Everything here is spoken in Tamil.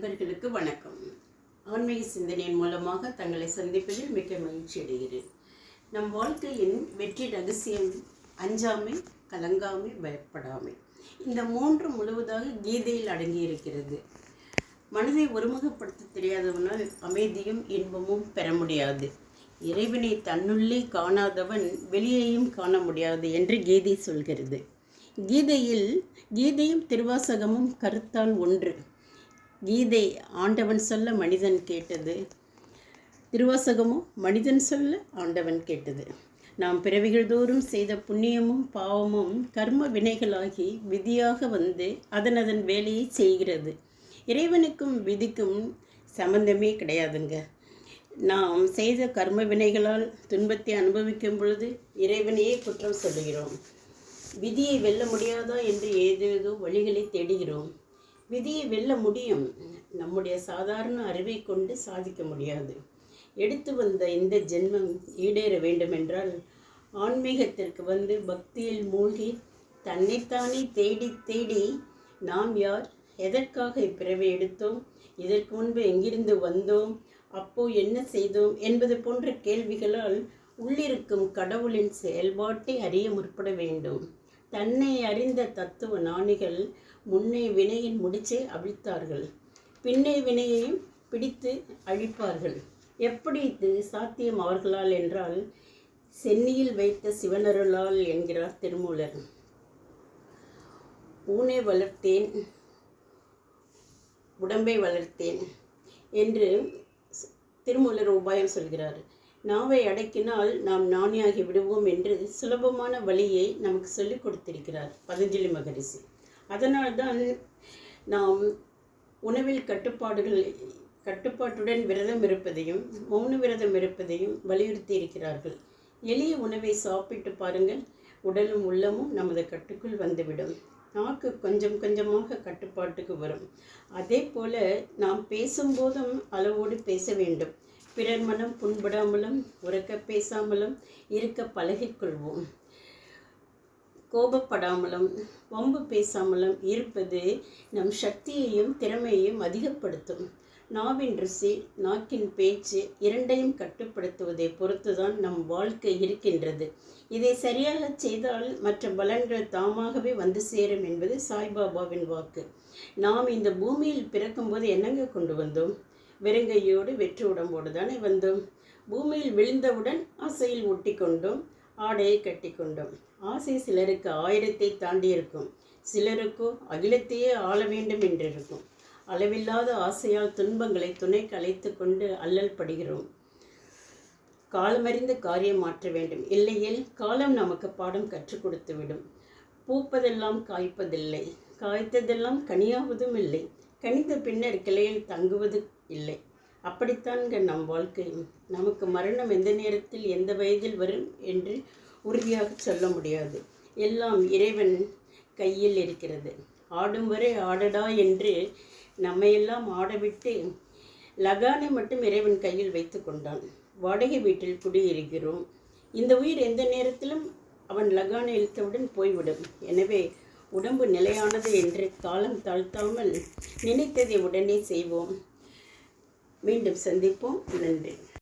நண்பர்களுக்கு வணக்கம். ஆன்மீக சிந்தனையின் மூலமாக தங்களை சந்திப்பதில் மிக்க மகிழ்ச்சி அடைகிறேன். நம் வாழ்க்கையின் வெற்றி ரகசியம் அஞ்சாமை கலங்காமை பயப்படாமை. இந்த மூன்று முழுவதாக கீதையில் அடங்கியிருக்கிறது. மனதை ஒருமுகப்படுத்த தெரியாதவனால் அமைதியும் இன்பமும் பெற முடியாது. இறைவனை தன்னுள்ளே காணாதவன் வெளியேயும் காண முடியாது என்று கீதை சொல்கிறது. கீதையில் கீதையும் திருவாசகமும் கருத்தால் ஒன்று. கீதை ஆண்டவன் சொல்ல மனிதன் கேட்டது. திருவாசகமும் மனிதன் சொல்ல ஆண்டவன் கேட்டது. நாம் பிறவிகள் தோறும் செய்த புண்ணியமும் பாவமும் கர்ம வினைகளாகி விதியாக வந்து அதன் அதன் வேலையை செய்கிறது. இறைவனுக்கும் விதிக்கும் சம்பந்தமே கிடையாதுங்க. நாம் செய்த கர்ம வினைகளால் துன்பத்தை அனுபவிக்கும் பொழுது இறைவனையே குற்றம் சொல்லுகிறோம். விதியை வெல்ல முடியாதா என்று ஏதேதோ வழிகளை தேடுகிறோம். விதியை வெல்ல முடியும். நம்முடைய சாதாரண அறிவை கொண்டு சாதிக்க முடியாது. எடுத்து வந்த இந்த ஜென்மம் ஈடேற வேண்டுமென்றால் ஆன்மீகத்திற்கு வந்து பக்தியில் மூழ்கி தன்னைத்தானே தேடி தேடி நாம் யார் எதற்காக இப்பிறவை எடுத்தோம் இதற்கு முன்பு எங்கிருந்து வந்தோம் அப்போ என்ன செய்தோம் என்பது போன்ற கேள்விகளால் உள்ளிருக்கும் கடவுளின் செயல்பாட்டை அறிய முற்பட வேண்டும். தன்னை அறிந்த தத்துவ ஞானிகள் முன்னே வினையின் முடிச்சை அவிழ்த்தார்கள். பின்னே வினையையும் பிடித்து அழிப்பார்கள். எப்படி இது சாத்தியம் அவர்களால் என்றால் சென்னியில் வைத்த சிவனருளால் என்கிறார் திருமூலர். ஊனை வளர்த்தேன் உடம்பை வளர்த்தேன் என்று திருமூலர் உபாயம் சொல்கிறார். நாவை அடக்கினால் நாம் ஞானியாகி விடுவோம் என்று சுலபமான வழியை நமக்கு சொல்லிக் கொடுத்திருக்கிறார் பதஞ்சலி மகரிஷி. அதனால்தான் நாம் உணவில் கட்டுப்பாடுகள் கட்டுப்பாட்டுடன் விரதம் இருப்பதையும் மௌன விரதம் இருப்பதையும் வலியுறுத்தி இருக்கிறார்கள். எளிய உணவை சாப்பிட்டு பாருங்கள். உடலும் உள்ளமும் நமது கட்டுக்குள் வந்துவிடும். நாக்கு கொஞ்சம் கொஞ்சமாக கட்டுப்பாட்டுக்கு வரும். அதே போல நாம் பேசும்போதும் அளவோடு பேச வேண்டும். பிறர் மனம் புண்படாமலும் உறக்க பேசாமலும் இருக்க பழகிக்கொள்வோம் கோபப்படாமலும் வம்பு பேசாமலும் இருப்பது நம் சக்தியையும் திறமையையும் அதிகப்படுத்தும். நாவின் ருசி நாக்கின் பேச்சு இரண்டையும் கட்டுப்படுத்துவதை பொறுத்துதான் நம் வாழ்க்கை இருக்கின்றது. இதை சரியாக செய்தால் மற்ற பலன்கள் தாமாகவே வந்து சேரும் என்பது சாய்பாபாவின் வாக்கு. நாம் இந்த பூமியில் பிறக்கும்போது என்னங்க கொண்டு வந்தோம்? வெறுங்கையோடு வெற்று உடம்போடு தானே வந்தோம். பூமியில் விழுந்தவுடன் ஆசையில் ஒட்டி கொண்டோம் ஆடையை கட்டி கொண்டோம் ஆசை சிலருக்கு ஆயிரத்தை தாண்டி இருக்கும் சிலருக்கோ அகிலத்தையே ஆள வேண்டும் என்றிருக்கும். அளவில்லாத ஆசையால் துன்பங்களை துணை கலைத்து கொண்டு அல்லல் படுகிறோம். காலமறிந்து காரியம் மாற்ற வேண்டும். இல்லையேல் காலம் நமக்கு பாடம் கற்றுக் கொடுத்து விடும் பூப்பதெல்லாம் காய்ப்பதில்லை. காய்த்ததெல்லாம் கனியாவதும் இல்லை. கணித பின்னர் கிளையில் தங்குவது இல்லை. அப்படித்தான்ங்க நம் வாழ்க்கையும் நமக்கு மரணம் எந்த நேரத்தில் எந்த வயதில் வரும் என்று உறுதியாக சொல்ல முடியாது. எல்லாம் இறைவன் கையில் இருக்கிறது. ஆடும் வரை ஆடடா என்று நம்மையெல்லாம் ஆடவிட்டு லகானை மட்டும் இறைவன் கையில் வைத்து கொண்டான். வாடகை வீட்டில் குடியிருக்கிறோம். இந்த உயிர் எந்த நேரத்திலும் அவன் லகானை இழுத்தவுடன் போய்விடும். எனவே உடம்பு நிலையானது என்று காலம் தாழ்த்தாமல் நினைத்ததை உடனே செய்வோம். மீண்டும் சந்திப்போம். நன்றி.